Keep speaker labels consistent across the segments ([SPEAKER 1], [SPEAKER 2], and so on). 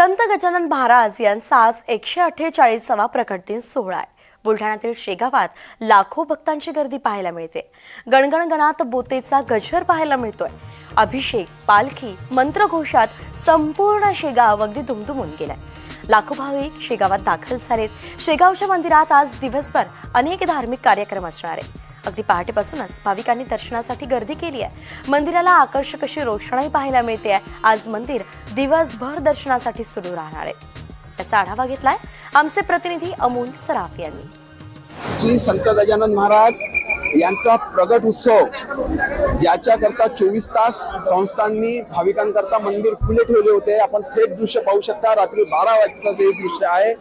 [SPEAKER 1] संत गजानन महाराज यांचा आज एकशे अठ्ठेचाळीसावा प्रकट दिन सोहळा आहे. बुलढाण्यातील शेगावात लाखो भक्तांची गर्दी पाहायला मिळते. गणगणगणात बोतेचा गजर पाहायला मिळतोय. अभिषेक पालखी मंत्रघोषात संपूर्ण शेगाव अगदी धुमधुमून गेलाय. लाखो भाविक शेगावात दाखल झालेत. शेगावच्या मंदिरात आज दिवसभर अनेक धार्मिक कार्यक्रम असणार आहे अगदी पहाटेपासूनच भाविकांनी दर्शनासाठी गर्दी केली आहे. मंदिराला आकर्षक अशी रोषणाई पाहायला मिळते आहे. आज मंदिर दिवसभर दर्शनासाठी सुरू राहणार आहे. त्याचा आढावा घेतलाय आमचे प्रतिनिधी अमोल सराफ यांनी.
[SPEAKER 2] श्री संत गजानन महाराज यांचा प्रगट उत्सव याच्याकरता चोवीस तास संस्थांनी भाविकांकरता मंदिर खुले ठेवले होते. आपण थेट दृश्य पाहू शकता रात्री बारा वाजताचं हे दृश्य आहे.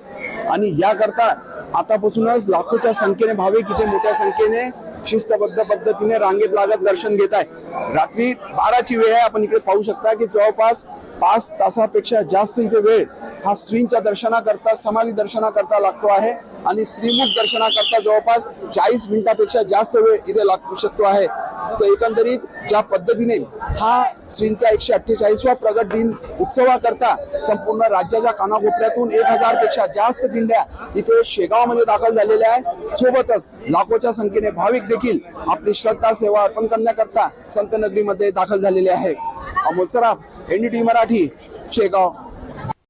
[SPEAKER 2] आणि याकरता आतापासूनच लाखोच्या संख्येने भाविक इथे मोठ्या संख्येने शिस्तबद्ध पद्धतीने रांगेत लागत दर्शन घेत आहे रात्री बाराची वेळ आहे आपण इकडे पाहू शकता की जवळपास पाच तासापेक्षा जास्त इथे वेळ हा श्रींच्या दर्शनाकरता समाधी दर्शनाकरता लागतो आहे आणि श्रीमुख दर्शनाकरता जवळपास चाळीस मिनिटापेक्षा जास्त वेळ इथे लागू शकतो आहे तर एकंदरीत ज्या पद्धतीने हा श्रींचा एकशे अठ्ठेचाळीसवा प्रगट दिन उत्सवाकरता संपूर्ण राज्याच्या कानाकोपऱ्यातून एक हजारपेक्षा जास्त दिंड्या इथे शेगावमध्ये दाखल झालेल्या आहेत. सोबतच लाखोच्या संख्येने भाविक देखील आपली श्रद्धा सेवा अर्पण करण्याकरता संतनगरीमध्ये दाखल झालेले आहे अमोल सराफ एनडीटी मराठी शेगाव.